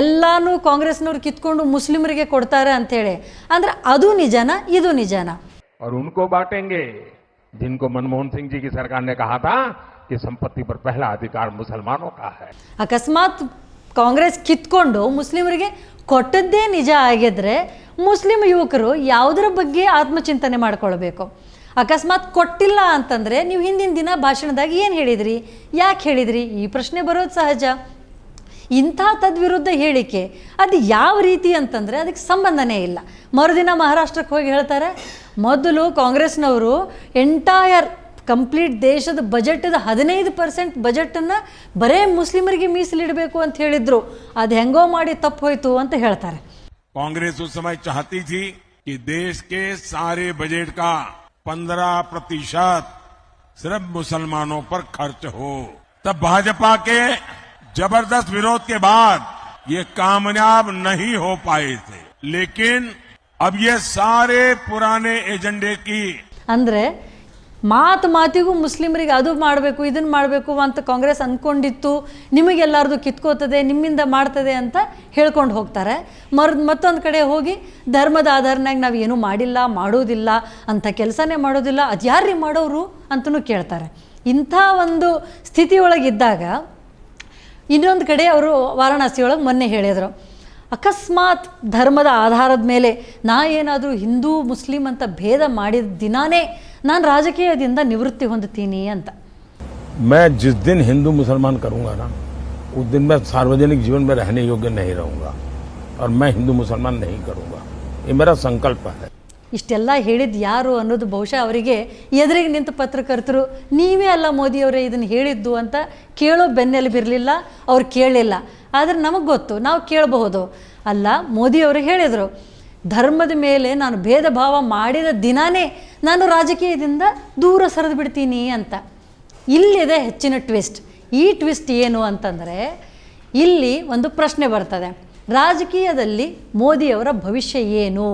ಎಲ್ಲಾನು ಕಾಂಗ್ರೆಸ್ನವ್ರು ಕಿತ್ಕೊಂಡು ಮುಸ್ಲಿಮರಿಗೆ ಕೊಡ್ತಾರೆ ಅಂಥೇಳಿ ಅಂದರೆ ಅದು ನಿಜನಾ ಇದು ನಿಜನಾ और उनको बांटेंगे जिनको मनमोहन सिंह जी की सरकार ने कहा था कि संपत्ति पर पहला अधिकार मुसलमानों का है ಅಕಸ್ಮಾತ್ ಕಾಂಗ್ರೆಸ್ ಕಿತ್ಕೊಂಡು ಮುಸ್ಲಿಮರಿಗೆ ಕೊಟ್ಟದ್ದೇ ನಿಜ ಆಗಿದ್ರೆ ಮುಸ್ಲಿಂ ಯುವಕರು ಯಾವುದರ ಬಗ್ಗೆ ಆತ್ಮಚಿಂತನೆ ಮಾಡ್ಕೊಳ್ಬೇಕು ಅಕಸ್ಮಾತ್ ಕೊಟ್ಟಿಲ್ಲ ಅಂತಂದರೆ ನೀವು ಹಿಂದಿನ ದಿನ ಭಾಷಣದಾಗ ಏನು ಹೇಳಿದ್ರಿ ಯಾಕೆ ಹೇಳಿದ್ರಿ ಈ ಪ್ರಶ್ನೆ ಬರೋದು ಸಹಜ ಇಂಥ ತದ್ವಿರುದ್ಧ ಹೇಳಿಕೆ ಅದು ಯಾವ ರೀತಿ ಅಂತಂದರೆ ಅದಕ್ಕೆ ಸಂಬಂಧನೇ ಇಲ್ಲ ಮರುದಿನ ಮಹಾರಾಷ್ಟ್ರಕ್ಕೆ ಹೋಗಿ ಹೇಳ್ತಾರೆ ಮೊದಲು ಕಾಂಗ್ರೆಸ್ನವರು ಎಂಟೈರ್ ಕಂಪ್ಲೀಟ್ ದೇಶದ ಬಜೆಟದ ಹದಿನೈದು ಪರ್ಸೆಂಟ್ ಬಜೆಟನ್ನು ಬರೇ ಮುಸ್ಲಿಮರಿಗೆ ಮೀಸಲಿಡಬೇಕು ಅಂತ ಹೇಳಿದ್ರು ಅದು ಹೆಂಗೋ ಮಾಡಿ ತಪ್ಪು ಹೋಯ್ತು ಅಂತ ಹೇಳ್ತಾರೆ कांग्रेस उस समय चाहती थी कि देश के सारे बजट का 15 प्रतिशत सिर्फ मुसलमानों पर खर्च हो तब भाजपा के जबरदस्त विरोध के बाद ये कामयाब नहीं हो पाए थे लेकिन अब ये सारे पुराने एजेंडे की ಅಂದರೆ ಮಾತು ಮಾತಿಗೂ ಮುಸ್ಲಿಮರಿಗೆ ಅದು ಮಾಡಬೇಕು ಇದನ್ನು ಮಾಡಬೇಕು ಅಂತ ಕಾಂಗ್ರೆಸ್ ಅಂದ್ಕೊಂಡಿತ್ತು ನಿಮಗೆಲ್ಲಾರ್ದು ಕಿತ್ಕೋತದೆ ನಿಮ್ಮಿಂದ ಮಾಡ್ತದೆ ಅಂತ ಹೇಳ್ಕೊಂಡು ಹೋಗ್ತಾರೆ ಮರ್ ಮತ್ತೊಂದು ಕಡೆ ಹೋಗಿ ಧರ್ಮದ ಆಧಾರನಾಗ ನಾವು ಏನೂ ಮಾಡಿಲ್ಲ ಮಾಡೋದಿಲ್ಲ ಅಂಥ ಕೆಲಸನೇ ಮಾಡೋದಿಲ್ಲ ಅದು ಯಾರ್ರೀ ಮಾಡೋರು ಅಂತಲೂ ಕೇಳ್ತಾರೆ ಇಂಥ ಒಂದು ಸ್ಥಿತಿಯೊಳಗಿದ್ದಾಗ ಇನ್ನೊಂದು ಕಡೆ ಅವರು ವಾರಾಣಸಿ ಒಳಗೆ ಮೊನ್ನೆ ಹೇಳಿದರು ಅಕಸ್ಮಾತ್ ಧರ್ಮದ ಆಧಾರದ ಮೇಲೆ ನಾ ಏನಾದರೂ ಹಿಂದೂ ಮುಸ್ಲಿಂ ಅಂತ ಭೇದ ಮಾಡಿದ ದಿನಾನೇ ನಾನು ರಾಜಕೀಯದಿಂದ ನಿವೃತ್ತಿ ಹೊಂದುತ್ತೀನಿ ಅಂತ मैं जिस दिन हिंदू मुसलमान करूंगा ना उस दिन मैं सार्वजनिक जीवन में रहने योग्य नहीं रहूंगा और मैं हिंदू मुसलमान नहीं करूंगा ये मेरा संकल्प है ಇಷ್ಟೆಲ್ಲ ಹೇಳಿದ್ದು ಯಾರು ಅನ್ನೋದು ಬಹುಶಃ ಅವರಿಗೆ ಎದುರಿಗೆ ನಿಂತು ಪತ್ರಕರ್ತರು, ನೀವೇ ಅಲ್ಲ ಮೋದಿಯವರೇ ಇದನ್ನು ಹೇಳಿದ್ದು ಅಂತ ಕೇಳೋ ಬೆನ್ನೆಲುಬಿರಲಿಲ್ಲ ಅವ್ರು ಕೇಳಲಿಲ್ಲ ಆದರೆ ನಮಗೆ ಗೊತ್ತು, ನಾವು ಕೇಳಬಹುದು. ಅಲ್ಲ ಮೋದಿಯವರು ಹೇಳಿದರು, ಧರ್ಮದ ಮೇಲೆ ನಾನು ಭೇದ ಭಾವ ಮಾಡಿದ ದಿನಾನೇ ನಾನು ರಾಜಕೀಯದಿಂದ ದೂರ ಸರಿದು ಬಿಡ್ತೀನಿ ಅಂತ. ಇಲ್ಲಿದೆ ಹೆಚ್ಚಿನ ಟ್ವಿಸ್ಟ್. ಈ ಟ್ವಿಸ್ಟ್ ಏನು ಅಂತಂದರೆ, ಇಲ್ಲಿ ಒಂದು ಪ್ರಶ್ನೆ ಬರ್ತದೆ. ರಾಜಕೀಯದಲ್ಲಿ ಮೋದಿಯವರ ಭವಿಷ್ಯ ಏನು?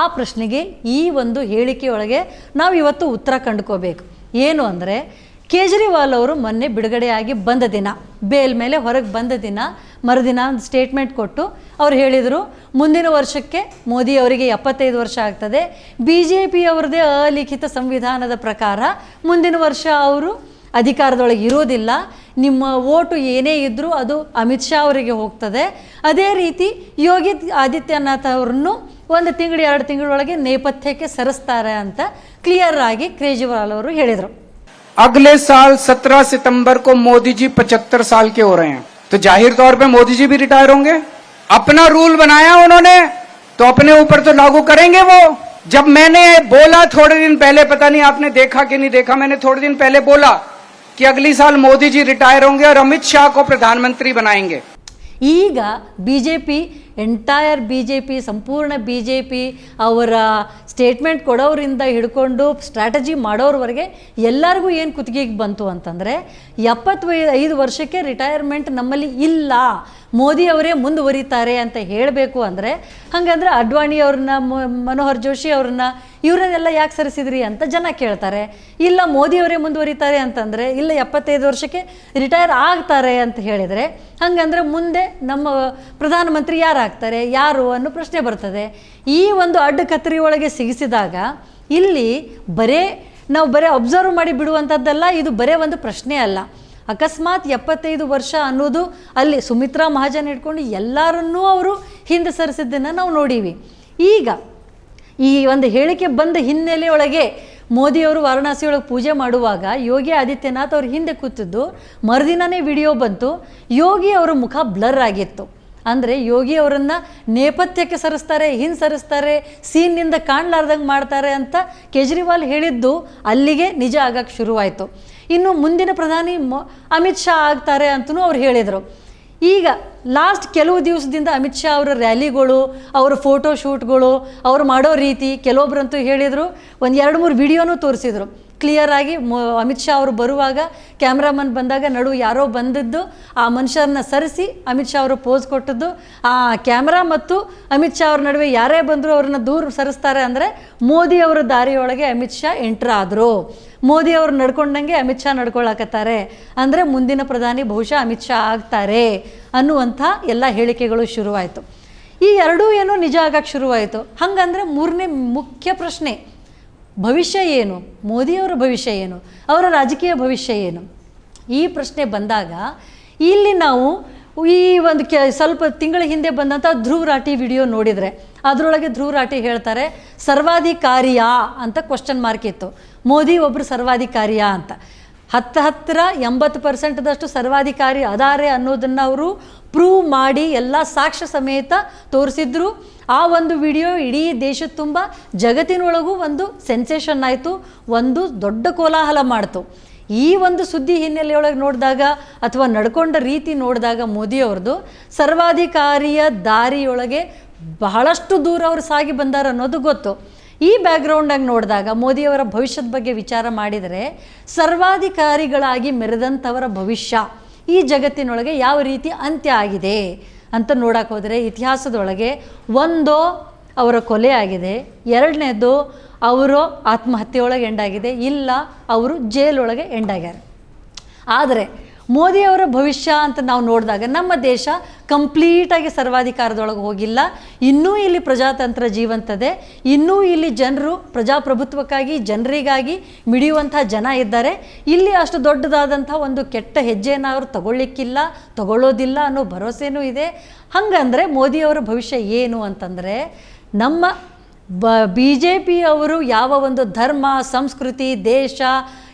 ಆ ಪ್ರಶ್ನೆಗೆ ಈ ಒಂದು ಹೇಳಿಕೆಯೊಳಗೆ ನಾವು ಇವತ್ತು ಉತ್ತರ ಕಂಡುಕೋಬೇಕು. ಏನು ಅಂದರೆ, ಕೇಜ್ರಿವಾಲ್ ಅವರು ಮೊನ್ನೆ ಬಿಡುಗಡೆಯಾಗಿ ಬಂದ ದಿನ, ಬೇಲ್ ಮೇಲೆ ಹೊರಗೆ ಬಂದ ದಿನ, ಮರುದಿನ ಒಂದು ಸ್ಟೇಟ್ಮೆಂಟ್ ಕೊಟ್ಟು ಅವ್ರು ಹೇಳಿದರು, ಮುಂದಿನ ವರ್ಷಕ್ಕೆ ಮೋದಿ ಅವರಿಗೆ ಎಪ್ಪತ್ತೈದು ವರ್ಷ ಆಗ್ತದೆ. ಬಿ ಜೆ ಪಿಯವರದೇ ಅಲಿಖಿತ ಸಂವಿಧಾನದ ಪ್ರಕಾರ ಮುಂದಿನ ವರ್ಷ ಅವರು ಅಧಿಕಾರದೊಳಗೆ ಇರೋದಿಲ್ಲ ನಿಮ್ಮ ಓಟು ಏನೇ ಇದ್ದರೂ ಅದು ಅಮಿತ್ ಶಾ ಅವರಿಗೆ ಹೋಗ್ತದೆ ಅದೇ ರೀತಿ ಯೋಗಿ ಆದಿತ್ಯನಾಥ್ ಅವರನ್ನು ಒಂದು ತಿಂಗಳು ಎರಡು ತಿಂಗಳೊಳಗೆ ನೇಪಥ್ಯಕ್ಕೆ ಸರಿಸ್ತಾರೆ ಅಂತ ಕ್ಲಿಯರ್ ಆಗಿ ಕೇಜ್ರಿವಾಲ್ ಅವರು ಹೇಳಿದರು अगले साल 17 सितंबर को मोदी जी 75 साल के हो रहे हैं तो जाहिर तौर पे मोदी जी भी रिटायर होंगे अपना रूल बनाया उन्होंने तो अपने ऊपर तो लागू करेंगे वो जब मैंने बोला थोड़े दिन पहले पता नहीं आपने देखा कि नहीं देखा मैंने थोड़े दिन पहले बोला कि अगली साल मोदी जी रिटायर होंगे और अमित शाह को प्रधानमंत्री बनाएंगे ಈಗ B J P entire B J P ಸಂಪೂರ್ಣ ಬಿ ಜೆ ಪಿ ಅವರ ಸ್ಟೇಟ್ಮೆಂಟ್ ಕೊಡೋರಿಂದ ಹಿಡ್ಕೊಂಡು ಸ್ಟ್ರಾಟಜಿ ಮಾಡೋರವರೆಗೆ ಎಲ್ಲರಿಗೂ ಏನು ಕುತ್ತಿಗೆಗೆ ಬಂತು ಅಂತಂದರೆ ಎಪ್ಪತ್ತು ಐದು ವರ್ಷಕ್ಕೆ ರಿಟೈರ್ಮೆಂಟ್ ನಮ್ಮಲ್ಲಿ ಇಲ್ಲ. ಮೋದಿ ಅವರೇ ಮುಂದುವರಿತಾರೆ ಅಂತ ಹೇಳಬೇಕು ಅಂದರೆ, ಹಾಗಂದ್ರೆ ಅಡ್ವಾಣಿ ಅವ್ರನ್ನ ಮನೋಹರ್ ಜೋಶಿ ಅವ್ರನ್ನ ಇವರನ್ನೆಲ್ಲ ಯಾಕೆ ಸರಿಸಿದ್ರಿ ಅಂತ ಜನ ಕೇಳ್ತಾರೆ. ಇಲ್ಲ ಮೋದಿ ಅವರೇ ಮುಂದುವರಿತಾರೆ ಅಂತಂದರೆ, ಇಲ್ಲ ಎಪ್ಪತ್ತೈದು ವರ್ಷಕ್ಕೆ ರಿಟೈರ್ ಆಗ್ತಾರೆ ಅಂತ ಹೇಳಿದರೆ, ಹಾಗಂದ್ರೆ ಮುಂದೆ ನಮ್ಮ ಪ್ರಧಾನಮಂತ್ರಿ ಯಾರಾಗ್ತಾರೆ ಯಾರು ಅನ್ನೋ ಪ್ರಶ್ನೆ ಬರ್ತದೆ. ಈ ಒಂದು ಅಡ್ಡ ಕತ್ತರಿ ಒಳಗೆ ಸಿಗಿಸಿದಾಗ ಇಲ್ಲಿ ಬರೇ, ನಾವು ಬರೀ ಅಬ್ಸರ್ವ್ ಮಾಡಿ ಬಿಡುವಂಥದ್ದಲ್ಲ ಇದು ಬರೇ ಒಂದು ಪ್ರಶ್ನೆ ಅಲ್ಲ. ಅಕಸ್ಮಾತ್ ಎಪ್ಪತ್ತೈದು ವರ್ಷ ಅನ್ನೋದು ಅಲ್ಲಿ ಸುಮಿತ್ರಾ ಮಹಾಜನ್ ಹಿಡ್ಕೊಂಡು ಎಲ್ಲರನ್ನೂ ಅವರು ಹಿಂದೆ ಸರಿಸಿದ್ದನ್ನು ನಾವು ನೋಡೀವಿ. ಈಗ ಈ ಒಂದು ಹೇಳಿಕೆ ಬಂದ ಹಿನ್ನೆಲೆಯೊಳಗೆ ಮೋದಿಯವರು ವಾರಣಾಸಿಯೊಳಗೆ ಪೂಜೆ ಮಾಡುವಾಗ ಯೋಗಿ ಆದಿತ್ಯನಾಥ್ ಅವ್ರ ಹಿಂದೆ ಕೂತಿದ್ದು, ಮರುದಿನನೇ ವಿಡಿಯೋ ಬಂತು, ಯೋಗಿ ಅವರ ಮುಖ ಬ್ಲರ್ ಆಗಿತ್ತು. ಅಂದರೆ ಯೋಗಿ ಅವರನ್ನು ನೇಪಥ್ಯಕ್ಕೆ ಸರಿಸ್ತಾರೆ, ಹಿಂದೆ ಸರಿಸ್ತಾರೆ, ಸೀನ್ನಿಂದ ಕಾಣಲಾರ್ದಂಗೆ ಮಾಡ್ತಾರೆ ಅಂತ ಕೇಜ್ರಿವಾಲ್ ಹೇಳಿದ್ದು ಅಲ್ಲಿಗೆ ನಿಜ ಆಗಕ್ಕೆ ಶುರುವಾಯಿತು. ಇನ್ನು ಮುಂದಿನ ಪ್ರಧಾನಿ ಅಮಿತ್ ಶಾ ಆಗ್ತಾರೆ ಅಂತಲೂ ಅವ್ರು ಹೇಳಿದರು. ಈಗ ಲಾಸ್ಟ್ ಕೆಲವು ದಿವಸದಿಂದ ಅಮಿತ್ ಶಾ ಅವರ ರ್ಯಾಲಿಗಳು ಅವರ ಫೋಟೋ ಶೂಟ್ಗಳು ಅವರು ಮಾಡೋ ರೀತಿ ಕೆಲವೊಬ್ಬರಂತೂ ಹೇಳಿದರು, ಒಂದು ಎರಡು ಮೂರು ವಿಡಿಯೋನೂ ತೋರಿಸಿದರು. ಕ್ಲಿಯರ್ ಆಗಿ ಅಮಿತ್ ಶಾ ಅವರು ಬರುವಾಗ ಕ್ಯಾಮ್ರಾಮನ್ ಬಂದಾಗ ನಡು ಯಾರೋ ಬಂದಿದ್ದು, ಆ ಮನುಷ್ಯರನ್ನ ಸರಿಸಿ ಅಮಿತ್ ಶಾ ಅವರು ಪೋಸ್ ಕೊಟ್ಟದ್ದು, ಆ ಕ್ಯಾಮ್ರಾ ಮತ್ತು ಅಮಿತ್ ಶಾ ಅವ್ರ ನಡುವೆ ಯಾರೇ ಬಂದರೂ ಅವ್ರನ್ನ ದೂರ ಸರಿಸ್ತಾರೆ ಅಂದರೆ ಮೋದಿ ಅವರ ದಾರಿಯೊಳಗೆ ಅಮಿತ್ ಶಾ ಎಂಟ್ರ್ ಆದರು. ಮೋದಿ ಅವರು ನಡ್ಕೊಂಡಂಗೆ ಅಮಿತ್ ಶಾ ನಡ್ಕೊಳಕತ್ತಾರೆ. ಅಂದರೆ ಮುಂದಿನ ಪ್ರಧಾನಿ ಬಹುಶಃ ಅಮಿತ್ ಶಾ ಆಗ್ತಾರೆ ಅನ್ನುವಂಥ ಎಲ್ಲ ಹೇಳಿಕೆಗಳು ಶುರುವಾಯಿತು. ಈ ಎರಡೂ ಏನು ನಿಜ ಆಗಕ್ಕೆ ಶುರುವಾಯಿತು. ಹಾಗಂದ್ರೆ ಮೂರನೇ ಮುಖ್ಯ ಪ್ರಶ್ನೆ, ಭವಿಷ್ಯ ಏನು? ಮೋದಿಯವರ ಭವಿಷ್ಯ ಏನು? ಅವರ ರಾಜಕೀಯ ಭವಿಷ್ಯ ಏನು? ಈ ಪ್ರಶ್ನೆ ಬಂದಾಗ ಇಲ್ಲಿ ನಾವು ಈ ಒಂದು ಕೆ, ಸ್ವಲ್ಪ ತಿಂಗಳ ಹಿಂದೆ ಬಂದಂಥ ಧ್ರುವ ರಾಟಿ ವಿಡಿಯೋ ನೋಡಿದರೆ, ಅದರೊಳಗೆ ಧ್ರುವ ರಾಟಿ ಹೇಳ್ತಾರೆ, ಸರ್ವಾಧಿಕಾರಿಯಾ ಅಂತ ಕ್ವಶನ್ ಮಾರ್ಕ್ ಇತ್ತು. ಮೋದಿ ಒಬ್ಬರು ಸರ್ವಾಧಿಕಾರಿಯ ಅಂತ. ಹತ್ತು ಹತ್ತಿರ ಎಂಬತ್ತು ಪರ್ಸೆಂಟ್ದಷ್ಟು ಸರ್ವಾಧಿಕಾರಿ ಅದಾರೆ ಅನ್ನೋದನ್ನು ಅವರು ಪ್ರೂವ್ ಮಾಡಿ ಎಲ್ಲ ಸಾಕ್ಷ್ಯ ಸಮೇತ ತೋರಿಸಿದ್ರು. ಆ ಒಂದು ವಿಡಿಯೋ ಇಡೀ ದೇಶದ ತುಂಬ ಜಗತ್ತಿನೊಳಗೂ ಒಂದು ಸೆನ್ಸೇಷನ್ ಆಯಿತು, ಒಂದು ದೊಡ್ಡ ಕೋಲಾಹಲ ಮಾಡ್ತು. ಈ ಒಂದು ಸುದ್ದಿ ಹಿನ್ನೆಲೆಯೊಳಗೆ ನೋಡಿದಾಗ ಅಥವಾ ನಡ್ಕೊಂಡ ರೀತಿ ನೋಡಿದಾಗ ಮೋದಿಯವ್ರದ್ದು ಸರ್ವಾಧಿಕಾರಿಯ ದಾರಿಯೊಳಗೆ ಬಹಳಷ್ಟು ದೂರ ಅವರು ಸಾಗಿ ಬಂದಾರ ಅನ್ನೋದು ಗೊತ್ತು. ಈ ಬ್ಯಾಕ್ಗ್ರೌಂಡಾಗಿ ನೋಡಿದಾಗ ಮೋದಿಯವರ ಭವಿಷ್ಯದ ಬಗ್ಗೆ ವಿಚಾರ ಮಾಡಿದರೆ ಸರ್ವಾಧಿಕಾರಿಗಳಾಗಿ ಮೆರೆದಂಥವರ ಭವಿಷ್ಯ ಈ ಜಗತ್ತಿನೊಳಗೆ ಯಾವ ರೀತಿ ಅಂತ್ಯ ಆಗಿದೆ ಅಂತ ನೋಡಕ್ಕೆ ಹೋದರೆ ಇತಿಹಾಸದೊಳಗೆ ಒಂದು ಅವರ ಕೊಲೆ ಆಗಿದೆ, ಎರಡನೇದು ಅವರು ಆತ್ಮಹತ್ಯೆಯೊಳಗೆ ಎಂಡಾಗಿದೆ ಇಲ್ಲ, ಅವರು ಜೈಲೊಳಗೆ ಎಂಡಾಗ್ಯಾರ ಆದರೆ ಮೋದಿಯವರ ಭವಿಷ್ಯ ಅಂತ ನಾವು ನೋಡಿದಾಗ ನಮ್ಮ ದೇಶ ಕಂಪ್ಲೀಟಾಗಿ ಸರ್ವಾಧಿಕಾರದೊಳಗೆ ಹೋಗಿಲ್ಲ. ಇನ್ನೂ ಇಲ್ಲಿ ಪ್ರಜಾತಂತ್ರ ಜೀವಂತದೆ. ಇನ್ನೂ ಇಲ್ಲಿ ಜನರು ಪ್ರಜಾಪ್ರಭುತ್ವಕ್ಕಾಗಿ, ಜನರಿಗಾಗಿ ಮಿಡಿಯುವಂಥ ಜನ ಇದ್ದಾರೆ. ಇಲ್ಲಿ ಅಷ್ಟು ದೊಡ್ಡದಾದಂಥ ಒಂದು ಕೆಟ್ಟ ಹೆಜ್ಜೆಯನ್ನು ಅವರು ತಗೊಳ್ಳಿಕ್ಕಿಲ್ಲ, ತಗೊಳ್ಳೋದಿಲ್ಲ ಅನ್ನೋ ಭರವಸೆನೂ ಇದೆ. ಹಾಗಂದರೆ ಮೋದಿಯವರ ಭವಿಷ್ಯ ಏನು ಅಂತಂದರೆ ನಮ್ಮ ಬ ಬಿ ಜೆ ಪಿಯವರು ಯಾವ ಒಂದು ಧರ್ಮ, ಸಂಸ್ಕೃತಿ, ದೇಶ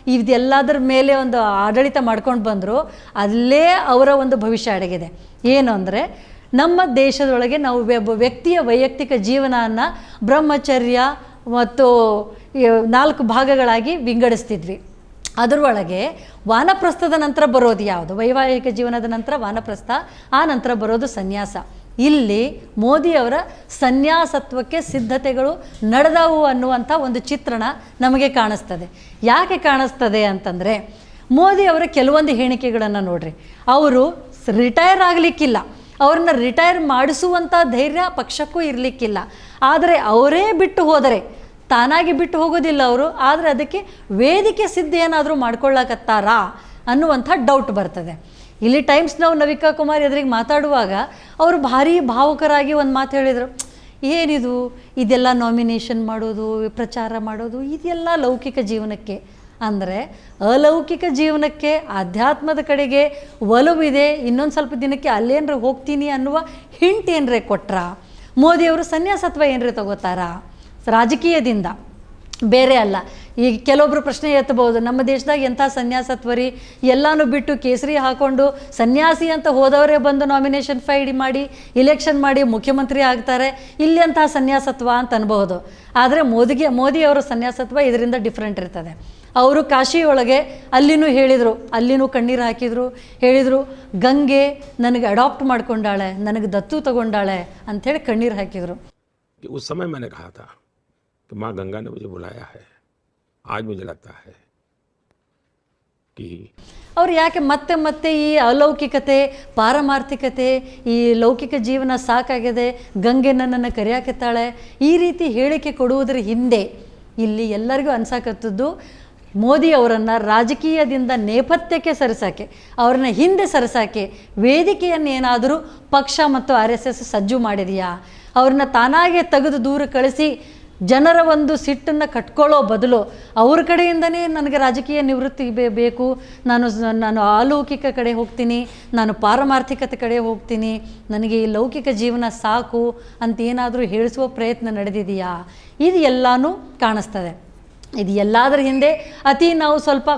ಇದೆಲ್ಲದರ ಮೇಲೆ ಒಂದು ಆಡಳಿತ ಮಾಡ್ಕೊಂಡು ಬಂದರು, ಅಲ್ಲೇ ಅವರ ಒಂದು ಭವಿಷ್ಯ ಅಡಗಿದೆ. ಏನು ಅಂದರೆ, ನಮ್ಮ ದೇಶದೊಳಗೆ ನಾವು ಒಬ್ಬ ವ್ಯಕ್ತಿಯ ವೈಯಕ್ತಿಕ ಜೀವನವನ್ನು ಬ್ರಹ್ಮಚರ್ಯ ಮತ್ತು ನಾಲ್ಕು ಭಾಗಗಳಾಗಿ ವಿಂಗಡಿಸ್ತಿದ್ವಿ. ಅದರೊಳಗೆ ವಾನಪ್ರಸ್ಥದ ನಂತರ ಬರೋದು ಯಾವುದು? ವೈವಾಹಿಕ ಜೀವನದ ನಂತರ ವಾನಪ್ರಸ್ಥ, ಆ ನಂತರ ಬರೋದು ಸನ್ಯಾಸ. ಇಲ್ಲಿ ಮೋದಿಯವರ ಸನ್ಯಾಸತ್ವಕ್ಕೆ ಸಿದ್ಧತೆಗಳು ನಡೆದವು ಅನ್ನುವಂಥ ಒಂದು ಚಿತ್ರಣ ನಮಗೆ ಕಾಣಿಸ್ತದೆ. ಯಾಕೆ ಕಾಣಿಸ್ತದೆ ಅಂತಂದರೆ ಮೋದಿಯವರ ಕೆಲವೊಂದು ಹೇಳಿಕೆಗಳನ್ನು ನೋಡ್ರಿ. ಅವರು ರಿಟೈರ್ ಆಗಲಿಕ್ಕಿಲ್ಲ. ಅವ್ರನ್ನ ರಿಟೈರ್ ಮಾಡಿಸುವಂಥ ಧೈರ್ಯ ಪಕ್ಷಕ್ಕೂ ಇರಲಿಕ್ಕಿಲ್ಲ. ಆದರೆ ಅವರೇ ಬಿಟ್ಟು ಹೋದರೆ, ತಾನಾಗಿ ಬಿಟ್ಟು ಹೋಗೋದಿಲ್ಲ ಅವರು. ಆದರೆ ಅದಕ್ಕೆ ವೇದಿಕೆ ಸಿದ್ಧ ಏನಾದರೂ ಮಾಡ್ಕೊಳ್ಳಕತ್ತಾರಾ ಅನ್ನುವಂಥ ಡೌಟ್ ಬರ್ತದೆ. ಇಲ್ಲಿ ಟೈಮ್ಸ್ ನಾವು ನವಿಕಾ ಕುಮಾರ್ ಎದುರಿಗೆ ಮಾತಾಡುವಾಗ ಅವರು ಭಾರಿ ಭಾವುಕರಾಗಿ ಒಂದು ಮಾತು ಹೇಳಿದರು. ಏನಿದು? ಇದೆಲ್ಲ ನಾಮಿನೇಷನ್ ಮಾಡೋದು, ಪ್ರಚಾರ ಮಾಡೋದು, ಇದೆಲ್ಲ ಲೌಕಿಕ ಜೀವನಕ್ಕೆ. ಅಂದರೆ ಅಲೌಕಿಕ ಜೀವನಕ್ಕೆ, ಆಧ್ಯಾತ್ಮದ ಕಡೆಗೆ ಒಲವಿದೆ, ಇನ್ನೊಂದು ಸ್ವಲ್ಪ ದಿನಕ್ಕೆ ಅಲ್ಲೇನ್ರ ಹೋಗ್ತೀನಿ ಅನ್ನುವ ಹಿಂಟ್ ಏನರೇ ಕೊಟ್ರ? ಮೋದಿಯವರು ಸನ್ಯಾಸತ್ವ ಏನರೇ ತಗೋತಾರಾ? ರಾಜಕೀಯದಿಂದ. ಬೇರೆ ಅಲ್ಲ. ಈಗ ಕೆಲವೊಬ್ರು ಪ್ರಶ್ನೆ ಎತ್ತಬಹುದು ನಮ್ಮ ದೇಶದಾಗ ಎಂಥ ಸನ್ಯಾಸತ್ವ ರೀ ಎಲ್ಲಾನು ಬಿಟ್ಟು ಕೇಸರಿ ಹಾಕೊಂಡು ಸನ್ಯಾಸಿ ಅಂತ ಹೋದವರೇ ಬಂದು ನಾಮಿನೇಷನ್ ಫೈಲ್ ಮಾಡಿ ಇಲೆಕ್ಷನ್ ಮಾಡಿ ಮುಖ್ಯಮಂತ್ರಿ ಆಗ್ತಾರೆ ಇಲ್ಲಿ ಅಂತಹ ಸನ್ಯಾಸತ್ವ ಅಂತ ಅನ್ಬಹುದು ಆದರೆ ಮೋದಿಗೆ ಮೋದಿಯವರ ಸನ್ಯಾಸತ್ವ ಇದರಿಂದ ಡಿಫ್ರೆಂಟ್ ಇರ್ತದೆ ಅವರು ಕಾಶಿಯೊಳಗೆ ಅಲ್ಲಿನೂ ಹೇಳಿದರು ಅಲ್ಲಿನೂ ಕಣ್ಣೀರು ಹಾಕಿದರು ಹೇಳಿದರು ಗಂಗೆ ನನಗೆ ಅಡಾಪ್ಟ್ ಮಾಡ್ಕೊಂಡಾಳೆ ನನಗೆ ದತ್ತು ತಗೊಂಡಾಳೆ ಅಂಥೇಳಿ ಕಣ್ಣೀರು ಹಾಕಿದರು कि उस समय मैंने कहा था कि माँ गंगा ने मुझे बुलाया है आज मुझे लगता है कि ಅವ್ರು ಯಾಕೆ ಮತ್ತೆ ಮತ್ತೆ ಈ ಅಲೌಕಿಕತೆ ಪಾರಮಾರ್ಥಿಕತೆ ಈ ಲೌಕಿಕ ಜೀವನ ಸಾಕಾಗಿದೆ ಗಂಗೆ ನನ್ನನ್ನು ಕರೆಯಾಕತ್ತಾಳೆ ಈ ರೀತಿ ಹೇಳಿಕೆ ಕೊಡುವುದರ ಹಿಂದೆ ಇಲ್ಲಿ ಎಲ್ಲರಿಗೂ ಅನ್ಸಾಕತ್ತದ್ದು ಮೋದಿ ಅವರನ್ನು ರಾಜಕೀಯದಿಂದ ನೇಪಥ್ಯಕ್ಕೆ ಸರಿಸಾಕೆ ಅವ್ರನ್ನ ಹಿಂದೆ ಸರಿಸಾಕೆ ವೇದಿಕೆಯನ್ನು ಏನಾದರೂ ಪಕ್ಷ ಮತ್ತು ಆರ್ ಎಸ್ ಎಸ್ ಸಜ್ಜು ಮಾಡಿದೆಯಾ ಅವ್ರನ್ನ ತಾನಾಗೆ ತೆಗೆದು ದೂರ ಕಳಿಸಿ ಜನರ ಒಂದು ಸಿಟ್ಟನ್ನು ಕಟ್ಕೊಳ್ಳೋ ಬದಲು ಅವ್ರ ಕಡೆಯಿಂದನೇ ನನಗೆ ರಾಜಕೀಯ ನಿವೃತ್ತಿ ಬೇ- ಬೇಕು. ನಾನು ನಾನು ಅಲೌಕಿಕ ಕಡೆ ಹೋಗ್ತೀನಿ. ನಾನು ಪಾರಮಾರ್ಥಿಕತೆ ಕಡೆ ಹೋಗ್ತೀನಿ. ನನಗೆ ಈ ಲೌಕಿಕ ಜೀವನ ಸಾಕು ಅಂತ ಏನಾದರೂ ಹೇಳಿಸುವ ಪ್ರಯತ್ನ ನಡೆದಿದೆಯಾ? ಇದು ಎಲ್ಲನೂ ಕಾಣಿಸ್ತದೆ. ಇದು ಎಲ್ಲಾದ್ರ ಹಿಂದೆ ಅತಿ ನಾವು ಸ್ವಲ್ಪ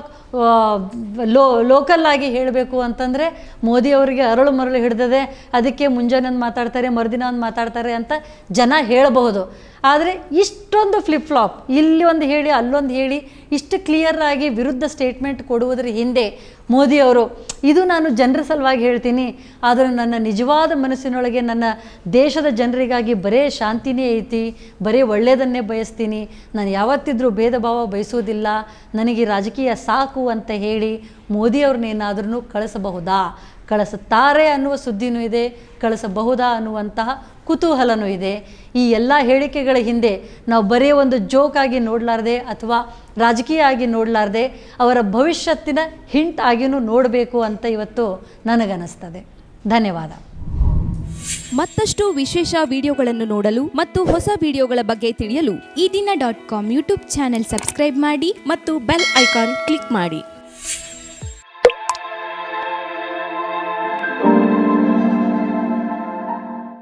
ಲೋ, ಲೋಕಲ್ ಹೇಳಬೇಕು ಅಂತಂದರೆ ಮೋದಿ ಅವರಿಗೆ ಅರಳು ಮರಳು ಹಿಡ್ದದೆ ಅದಕ್ಕೆ ಮುಂಜಾನೆ ಒಂದು ಮಾತಾಡ್ತಾರೆ, ಮರುದಿನ ಒಂದು ಮಾತಾಡ್ತಾರೆ ಅಂತ ಜನ ಹೇಳಬಹುದು. ಆದರೆ ಇಷ್ಟೊಂದು ಫ್ಲಿಪ್ ಫ್ಲಾಪ್ ಇಲ್ಲಿ ಒಂದು ಹೇಳಿ, ಅಲ್ಲೊಂದು ಹೇಳಿ, ಇಷ್ಟು ಕ್ಲಿಯರ್ ಆಗಿ ವಿರುದ್ಧ ಸ್ಟೇಟ್ಮೆಂಟ್ ಕೊಡುವುದರ ಹಿಂದೆ ಮೋದಿಯವರು ಇದು ನಾನು ಜನರ ಸಲುವಾಗಿ ಹೇಳ್ತೀನಿ, ಆದರೆ ನನ್ನ ನಿಜವಾದ ಮನಸ್ಸಿನೊಳಗೆ ನನ್ನ ದೇಶದ ಜನರಿಗಾಗಿ ಬರೇ ಶಾಂತಿನೇ ಐತಿ, ಬರೇ ಒಳ್ಳೆಯದನ್ನೇ ಬಯಸ್ತೀನಿ, ನಾನು ಯಾವತ್ತಿದ್ರೂ ಭೇದ ಭಾವ ಬಯಸೋದಿಲ್ಲ ನನಗೆ ರಾಜಕೀಯ ಸಾಕು ಅಂತ ಹೇಳಿ ಮೋದಿಯವ್ರನ್ನೇನಾದ್ರೂ ಕಳಿಸಬಹುದಾ? ಕಳಿಸುತ್ತಾರೆ ಅನ್ನುವ ಸುದ್ದಿನೂ ಇದೆ, ಕಳಿಸಬಹುದಾ ಅನ್ನುವಂತಹ ಕುತೂಹಲನೂ ಇದೆ. ಈ ಎಲ್ಲ ಹೇಳಿಕೆಗಳ ಹಿಂದೆ ನಾವು ಬರೀ ಒಂದು ಜೋಕ್ ಆಗಿ ನೋಡಲಾರ್ದೆ ಅಥವಾ ರಾಜಕೀಯ ಆಗಿ ನೋಡಲಾರ್ದೆ ಅವರ ಭವಿಷ್ಯತ್ತಿನ ಹಿಂಟ್ ಆಗಿನೂ ನೋಡಬೇಕು ಅಂತ ಇವತ್ತು ನನಗನ್ನಿಸ್ತದೆ ಧನ್ಯವಾದ. ಮತ್ತಷ್ಟು ವಿಶೇಷ ವಿಡಿಯೋಗಳನ್ನು ನೋಡಲು ಮತ್ತು ಹೊಸ ವಿಡಿಯೋಗಳ ಬಗ್ಗೆ ತಿಳಿಯಲು Ee Dina dot com YouTube channel subscribe ಮಾಡಿ ಮತ್ತು ಬೆಲ್ ಐಕಾನ್ ಕ್ಲಿಕ್ ಮಾಡಿ.